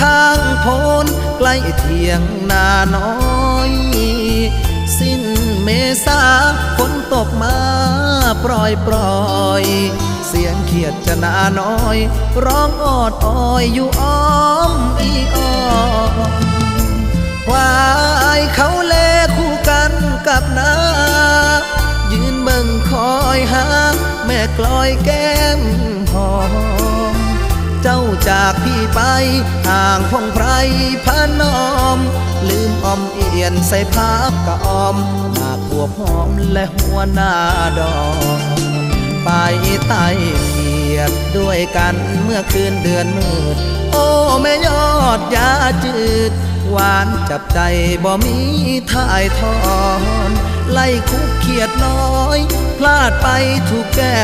ข้างโพนใกล้เทียงนาน้อย สิ้นเมษาฝนตกมาปล่อยปล่อยเสียงเขียดจะนาน้อย ร้องออดอ้อยอยู่อ้อมอีอ้อมควายเขาแลคู่กันกับนายืนเบิ่งคอยหา แม่กลอยแก้มหอม เจ้าจากพี่ไปห่างพงไพรพานอม ลืมออมเอียนใส่พักกะออมหน้าขวบหอมและหัวหน้าดอกไปไต่เขียดด้วยกันเมื่อคืนเดือนมืด โอ้แม่ยอดยาจืด หวานจับใจบ่มีท่ายทอน ไล่คุกเขียดน้อย พลาดไปถูกแก้ม